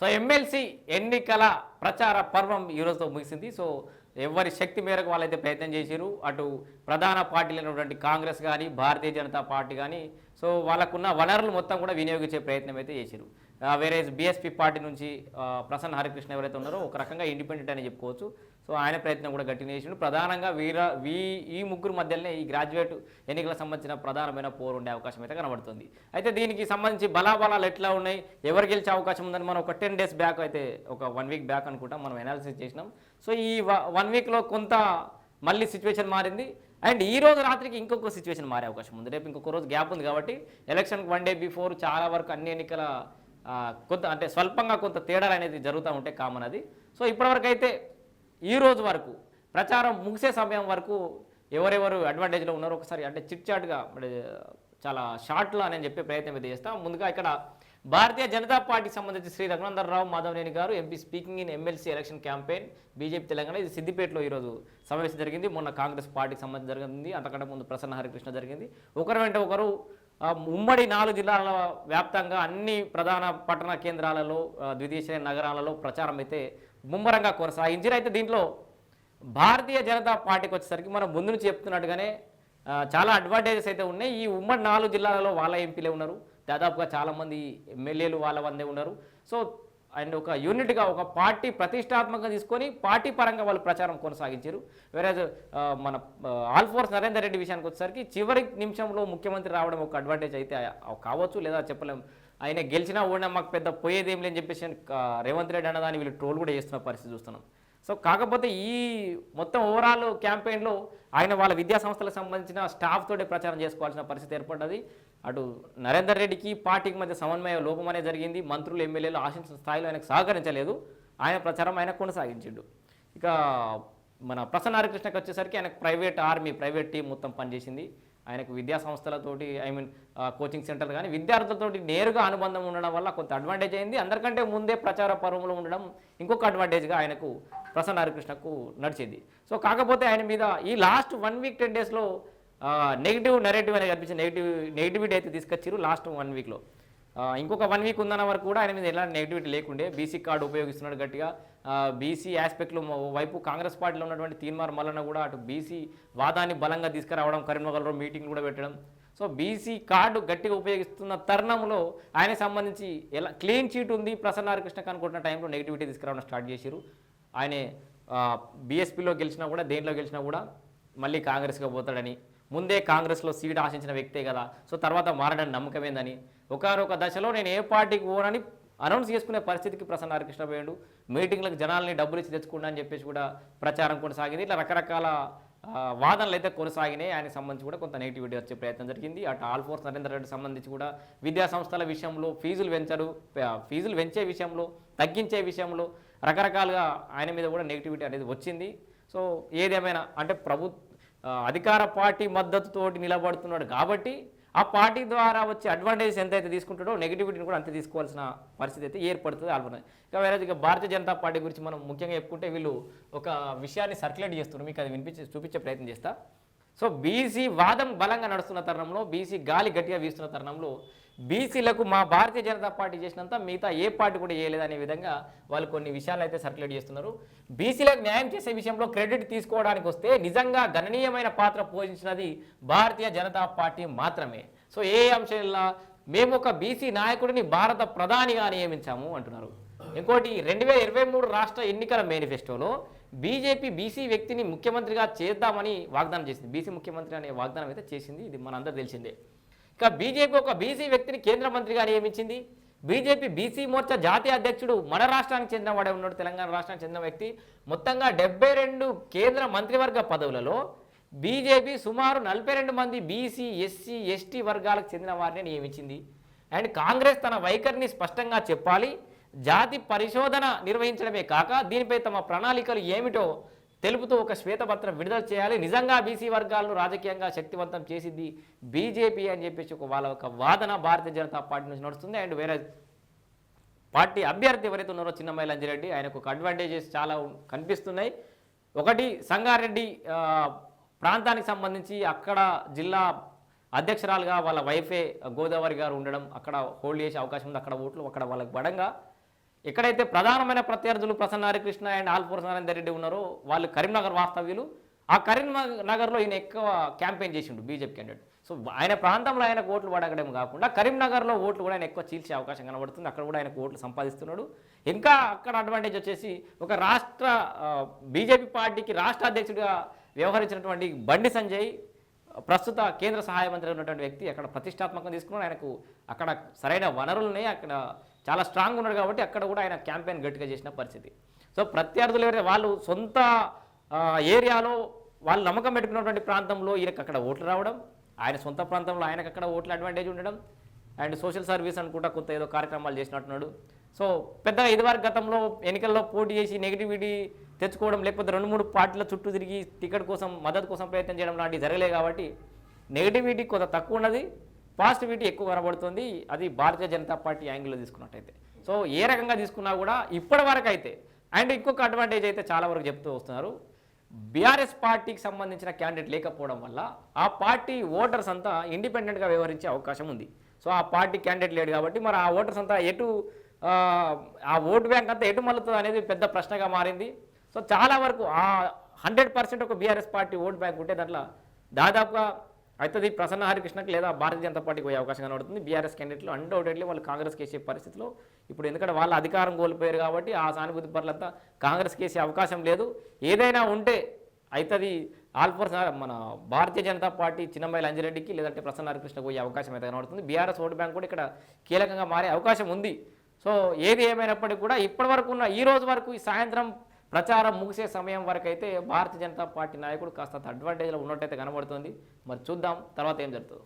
So MLC ఎన్నికల ప్రచార పర్వం ఈరోజుతో ముగిసింది. సో ఎవరి శక్తి మేరకు వాళ్ళైతే ప్రయత్నం చేశారు అటు ప్రధాన పార్టీలైనటువంటి కాంగ్రెస్ కానీ భారతీయ జనతా పార్టీ కానీ సో వాళ్ళకున్న వనరులు మొత్తం కూడా వినియోగించే ప్రయత్నం అయితే చేశారు వేరే బీఎస్పీ పార్టీ నుంచి ప్రసన్న హరికృష్ణ ఎవరైతే ఉన్నారో ఒక రకంగా ఇండిపెండెంట్ అని చెప్పుకోవచ్చు. సో ఆయన ప్రయత్నం కూడా గట్టిగా చేసిండు. ప్రధానంగా వీర వీ ఈ ముగ్గురు మధ్యలోనే ఈ గ్రాడ్యుయేట్ ఎన్నికలకు సంబంధించిన ప్రధానమైన పోరు ఉండే అవకాశం అయితే కనబడుతుంది. అయితే దీనికి సంబంధించి బలాబలాలు ఎట్లా ఉన్నాయి? ఎవరు గెలిచే అవకాశం ఉందని మనం ఒక టెన్ డేస్ బ్యాక్ అయితే ఒక వన్ వీక్ బ్యాక్ అనుకుంటాం మనం అనాలిసిస్ చేసినాం. సో ఈ వన్ వీక్లో కొంత మళ్ళీ సిచ్యువేషన్ మారింది. అండ్ ఈ రోజు రాత్రికి ఇంకొక సిచ్యువేషన్ మారే అవకాశం ఉంది. రేపు ఇంకొక రోజు గ్యాప్ ఉంది కాబట్టి ఎలక్షన్కి వన్ డే బిఫోర్ చాలా వరకు అన్ని ఎన్నికల కొంత అంటే స్వల్పంగా కొంత తేడాలు అనేది జరుగుతూ ఉంటే కామన్ అది. సో ఇప్పటివరకు అయితే ఈ రోజు వరకు ప్రచారం ముగిసే సమయం వరకు ఎవరెవరు అడ్వాంటేజ్లో ఉన్నారో ఒకసారి అంటే చిట్ చాట్గా చాలా షార్ట్లో నేను చెప్పే ప్రయత్నం అయితే చేస్తాం. ముందుగా ఇక్కడ భారతీయ జనతా పార్టీకి సంబంధించి Shri Raghunandan Rao Madhavaneni garu MP speaking in MLC election campaign BJP Telangana. ఇది సిద్దిపేటలో ఈరోజు సమావేశం జరిగింది. మొన్న కాంగ్రెస్ పార్టీకి సంబంధించి జరిగింది. అంతకంటే ముందు ప్రసన్న హరికృష్ణ జరిగింది. ఒకరు వెంట ఒకరు ఉమ్మడి నాలుగు జిల్లాల వ్యాప్తంగా అన్ని ప్రధాన పట్టణ కేంద్రాలలో ద్వితీయ నగరాలలో ప్రచారం అయితే ముమ్మరంగా కొనసాగించారు అయితే దీంట్లో భారతీయ జనతా పార్టీకి వచ్చేసరికి మనం ముందు నుంచి చెప్తున్నట్టుగానే చాలా అడ్వాంటేజెస్ అయితే ఉన్నాయి. ఈ ఉమ్మడి నాలుగు జిల్లాలలో వాళ్ళ ఎంపీలే ఉన్నారు. దాదాపుగా చాలామంది ఎమ్మెల్యేలు వాళ్ళ వందే ఉన్నారు. సో అండ్ ఒక యూనిట్గా ఒక పార్టీ ప్రతిష్టాత్మకంగా తీసుకొని పార్టీ పరంగా వాళ్ళు ప్రచారం కొనసాగించారు. వేరే మన ఆల్ ఫోర్స్ నరేందర్ రెడ్డి విషయానికి వచ్చేసరికి చివరి నిమిషంలో ముఖ్యమంత్రి రావడం ఒక అడ్వాంటేజ్ అయితే కావచ్చు లేదా చెప్పలేం. ఆయన గెలిచినా ఓడినా మాకు పెద్ద పోయేదేం లేని చెప్పేసి రేవంత్ రెడ్డి అన్నదాన్ని వీళ్ళు ట్రోల్ కూడా చేస్తున్న పరిస్థితి చూస్తున్నాం. సో కాకపోతే ఈ మొత్తం ఓవరాల్ క్యాంపెయిన్లో ఆయన వాళ్ళ విద్యా సంస్థలకు సంబంధించిన స్టాఫ్ తోటే ప్రచారం చేసుకోవాల్సిన పరిస్థితి ఏర్పడ్డది. అటు నరేందర్ రెడ్డికి పార్టీకి మధ్య సమన్వయ లోపం అనేది జరిగింది. మంత్రులు ఎమ్మెల్యేలు ఆశించిన స్థాయిలో ఆయనకు సహకరించలేదు. ఆయన ప్రచారం ఆయన కొనసాగించిండు. ఇక మన ప్రసన్న హరికృష్ణకి వచ్చేసరికి ఆయనకు ప్రైవేట్ ఆర్మీ ప్రైవేట్ టీం మొత్తం పనిచేసింది. ఆయనకు విద్యా సంస్థలతోటి ఐ మీన్ కోచింగ్ సెంటర్ కానీ విద్యార్థులతోటి నేరుగా అనుబంధం ఉండడం వల్ల కొంత అడ్వాంటేజ్ అయింది. అందరికంటే ముందే ప్రచార పర్వంలో ఉండడం ఇంకొక అడ్వాంటేజ్గా ఆయనకు ప్రసన్న హరికృష్ణకు నడిచింది. సో కాకపోతే ఆయన మీద ఈ లాస్ట్ వన్ వీక్ టెన్ డేస్లో నెగిటివ్ నెరేటివ్ అనేది కనిపించింది నెగిటివ్ నెగిటివిటీ అయితే తీసుకొచ్చారు లాస్ట్ వన్ వీక్లో ఇంకొక వన్ వీక్ ఉందన్న వరకు కూడా ఆయన మీద ఎలాంటి నెగిటివిటీ లేకుండే. బీసీ కార్డు ఉపయోగిస్తున్నాడు గట్టిగా. బీసీ ఆస్పెక్ట్లో వైపు కాంగ్రెస్ పార్టీలో ఉన్నటువంటి తీన్మార్ మల్లన్న కూడా అటు బీసీ వాదాన్ని బలంగా తీసుకురావడం కరీంనగర్లో మీటింగ్ కూడా పెట్టడం. సో బీసీ కార్డు గట్టిగా ఉపయోగిస్తున్న తరుణంలో ఆయన సంబంధించి ఎలా క్లీన్ చీట్ ఉంది. ప్రసన్న హరికృష్ణకు అనుకుంటున్న టైంలో నెగిటివిటీ తీసుకురావడం స్టార్ట్ చేశారు ఆయన బీఎస్పీలో గెలిచినా కూడా దేంట్లో గెలిచినా కూడా మళ్ళీ కాంగ్రెస్గా పోతాడని ముందే కాంగ్రెస్లో సీట్ ఆశించిన వ్యక్తే కదా. సో తర్వాత మారడానికి నమ్మకమేందని. ఒకనొక దశలో నేను ఏ పార్టీకి పోనని అనౌన్స్ చేసుకునే పరిస్థితికి ప్రసన్న హరికృష్ణ పోయాడు. మీటింగ్లకు జనాల్ని డబ్బులు ఇచ్చి తెచ్చుకున్నా అని చెప్పేసి కూడా ప్రచారం కొనసాగింది. ఇట్లా రకరకాల వాదనలు అయితే కొనసాగినాయి. ఆయనకు సంబంధించి కూడా కొంత నెగిటివిటీ వచ్చే ప్రయత్నం జరిగింది. అటు ఆల్ ఫోర్స్ నరేంద్ర రెడ్డి సంబంధించి కూడా విద్యా సంస్థల విషయంలో ఫీజులు పెంచరు. ఫీజులు పెంచే విషయంలో తగ్గించే విషయంలో రకరకాలుగా ఆయన మీద కూడా నెగిటివిటీ అనేది వచ్చింది. సో ఏదేమైనా అంటే ప్రభుత్వ అధికార పార్టీ మద్దతుతోటి నిలబడుతున్నాడు. కాబట్టి ఆ పార్టీ ద్వారా వచ్చే అడ్వాంటేజెస్ ఎంతైతే తీసుకుంటాడో నెగిటివిటీని కూడా అంతే తీసుకోవాల్సిన పరిస్థితి అయితే ఏర్పడుతుంది ఆల్బన ఇక వేరే ఇక భారతీయ జనతా పార్టీ గురించి మనం ముఖ్యంగా చెప్పుకుంటే వీళ్ళు ఒక విషయాన్ని సర్క్యులేట్ చేస్తున్నారు. మీకు అది వినిపించి చూపించే ప్రయత్నం చేస్తా. సో బీసీ వాదం బలంగా నడుస్తున్న తరుణంలో బీసీ గాలి గట్టిగా వీస్తున్న తరుణంలో బీసీలకు మా భారతీయ జనతా పార్టీ చేసినంత మిగతా ఏ పార్టీ కూడా చేయలేదనే విధంగా వాళ్ళు కొన్ని విషయాలు అయితే సర్క్యులేట్ చేస్తున్నారు. బీసీలకు న్యాయం చేసే విషయంలో క్రెడిట్ తీసుకోవడానికి వస్తే నిజంగా గణనీయమైన పాత్ర పోషించినది భారతీయ జనతా పార్టీ మాత్రమే. సో ఏ అంశంలో మేము ఒక బీసీ నాయకుడిని భారత ప్రధానిగా నియమించాము అంటున్నారు. ఇంకోటి రెండు వేల ఇరవై మూడు రాష్ట్ర ఎన్నికల మేనిఫెస్టోలో బీజేపీ బీసీ వ్యక్తిని ముఖ్యమంత్రిగా చేద్దామని వాగ్దానం చేసింది. బీసీ ముఖ్యమంత్రి అనే వాగ్దానం అయితే చేసింది. ఇది మనందరూ తెలిసిందే. ఇక బీజేపీ ఒక బీసీ వ్యక్తిని కేంద్ర మంత్రిగా నియమించింది. బీజేపీ బీసీ మోర్చా జాతీయ అధ్యక్షుడు మన రాష్ట్రానికి చెందిన వాడే ఉన్నాడు. తెలంగాణ రాష్ట్రానికి చెందిన వ్యక్తి. మొత్తంగా డెబ్బై రెండు కేంద్ర మంత్రివర్గ పదవులలో బీజేపీ సుమారు నలభై రెండు మంది బీసీ ఎస్సీ ఎస్టీ వర్గాలకు చెందిన వారిని నియమించింది. అండ్ కాంగ్రెస్ తన వైఖరిని స్పష్టంగా చెప్పాలి. జాతి పరిశోధన నిర్వహించడమే కాక దీనిపై తమ ప్రణాళికలు ఏమిటో తెలుపుతూ ఒక శ్వేతపత్రం విడుదల చేయాలి. నిజంగా బీసీ వర్గాలను రాజకీయంగా శక్తివంతం చేసింది బీజేపీ అని చెప్పేసి ఒక వాళ్ళ ఒక వాదన భారతీయ జనతా పార్టీ నుంచి నడుస్తుంది. అండ్ వేరే పార్టీ అభ్యర్థి ఎవరైతే ఉన్నారో చిన్నమ్మాయి లంజిరెడ్డి ఆయనకు ఒక అడ్వాంటేజెస్ చాలా కనిపిస్తున్నాయి. ఒకటి సంగారెడ్డి ప్రాంతానికి సంబంధించి అక్కడ జిల్లా అధ్యక్షురాలుగా వాళ్ళ వైఫే గోదావరి గారు ఉండడం అక్కడ హోల్డ్ చేసే అవకాశం ఉంది. అక్కడ ఓట్లు అక్కడ వాళ్ళకి బడంగా ఎక్కడైతే ప్రధానమైన ప్రత్యర్థులు ప్రసన్న హరికృష్ణ అండ్ ఆల్పూర్ నరేందర్ రెడ్డి ఉన్నారో వాళ్ళు కరీంనగర్ వాస్తవ్యులు. ఆ కరీంనగర్లో ఈయన ఎక్కువ క్యాంపెయిన్ చేసిండు బీజేపీ క్యాండిడేట్ సో ఆయన ప్రాంతంలో ఆయన ఓట్లు పడగడం కాకుండా కరీంనగర్లో ఓట్లు కూడా ఆయన ఎక్కువ చీల్చే అవకాశం కనబడుతుంది. అక్కడ కూడా ఆయన ఓట్లు సంపాదిస్తున్నాడు. ఇంకా అక్కడ అడ్వాంటేజ్ వచ్చేసి ఒక రాష్ట్ర బీజేపీ పార్టీకి రాష్ట్ర అధ్యక్షుడిగా వ్యవహరించినటువంటి బండి సంజయ్ ప్రస్తుత కేంద్ర సహాయ మంత్రి ఉన్నటువంటి వ్యక్తి అక్కడ ప్రతిష్టాత్మకంగా తీసుకున్నాడు. ఆయనకు అక్కడ సరైన వనరులని అక్కడ చాలా స్ట్రాంగ్ ఉన్నాడు కాబట్టి అక్కడ కూడా ఆయన క్యాంపెయిన్ గట్టిగా చేసిన పరిస్థితి. సో ప్రత్యర్థులు ఎవరైతే వాళ్ళు సొంత ఏరియాలో వాళ్ళు నమ్మకం పెట్టుకున్నటువంటి ప్రాంతంలో ఈయనకు అక్కడ ఓట్లు రావడం ఆయన సొంత ప్రాంతంలో ఆయనకు అక్కడ ఓట్ల అడ్వాంటేజ్ ఉండడం అండ్ సోషల్ సర్వీస్ అనుకుంటా కొంత ఏదో కార్యక్రమాలు చేసినట్టున్నాడు. సో పెద్దగా ఇదివరకు గతంలో ఎన్నికల్లో పోటీ చేసి నెగిటివిటీ తెచ్చుకోవడం లేకపోతే రెండు మూడు పార్టీల చుట్టూ తిరిగి టికెట్ కోసం మద్దతు కోసం ప్రయత్నం చేయడం లాంటివి జరగలే కాబట్టి నెగిటివిటీ కొంత తక్కువ ఉన్నది పాజిటివిటీ ఎక్కువ కనబడుతుంది. అది భారతీయ జనతా పార్టీ యాంగిల్లో తీసుకున్నట్టయితే. సో ఏ రకంగా తీసుకున్నా కూడా ఇప్పటి వరకు అయితే అండ్ ఇంకొక అడ్వాంటేజ్ అయితే చాలా వరకు చెప్తూ వస్తున్నారు. బీఆర్ఎస్ పార్టీకి సంబంధించిన క్యాండిడేట్ లేకపోవడం వల్ల ఆ పార్టీ ఓటర్స్ అంతా ఇండిపెండెంట్గా వ్యవహరించే అవకాశం ఉంది. సో ఆ పార్టీ క్యాండిడేట్ లేడు కాబట్టి మరి ఆ ఓటర్స్ అంతా ఎటు ఆ, ఓటు బ్యాంక్ అంతా ఎటు మళ్ళుతుంది అనేది పెద్ద ప్రశ్నగా మారింది. సో చాలా వరకు హండ్రెడ్ పర్సెంట్ ఒక బీఆర్ఎస్ పార్టీ ఓట్ బ్యాంక్ ఉంటే దాంట్లో దాదాపుగా అవుతుంది ప్రసన్న హరికృష్ణకి లేదా భారతీయ జనతా పార్టీకి పోయే అవకాశం కనబడుతుంది. బీఆర్ఎస్ క్యాండిడేట్లు అన్డౌటెడ్లీ వాళ్ళు కాంగ్రెస్ కేసే పరిస్థితిలో ఇప్పుడు ఎందుకంటే వాళ్ళు అధికారం కోల్పోయారు కాబట్టి ఆ సానుభూతి పరులంతా కాంగ్రెస్ కేసే అవకాశం లేదు. ఏదైనా ఉంటే అవుతుంది ఆల్ఫోర్ మన భారతీయ జనతా పార్టీ చిన్నమ్మాయిల అంజిరెడ్డికి లేదంటే ప్రసన్న హరికృష్ణకు పోయే అవకాశం అయితే కనబడుతుంది. బీఆర్ఎస్ ఓటు బ్యాంక్ కూడా ఇక్కడ కీలకంగా మారే అవకాశం ఉంది. సో ఏది ఏమైనప్పటికీ కూడా ఇప్పటి వరకు ఉన్న ఈ రోజు వరకు ఈ సాయంత్రం ప్రచారం ముగిసే సమయం వరకు అయితే భారతీయ జనతా పార్టీ నాయకుడు కాస్త అడ్వాంటేజ్లో ఉన్నట్టయితే కనబడుతుంది. మరి చూద్దాం తర్వాత ఏం జరుగుతుంది.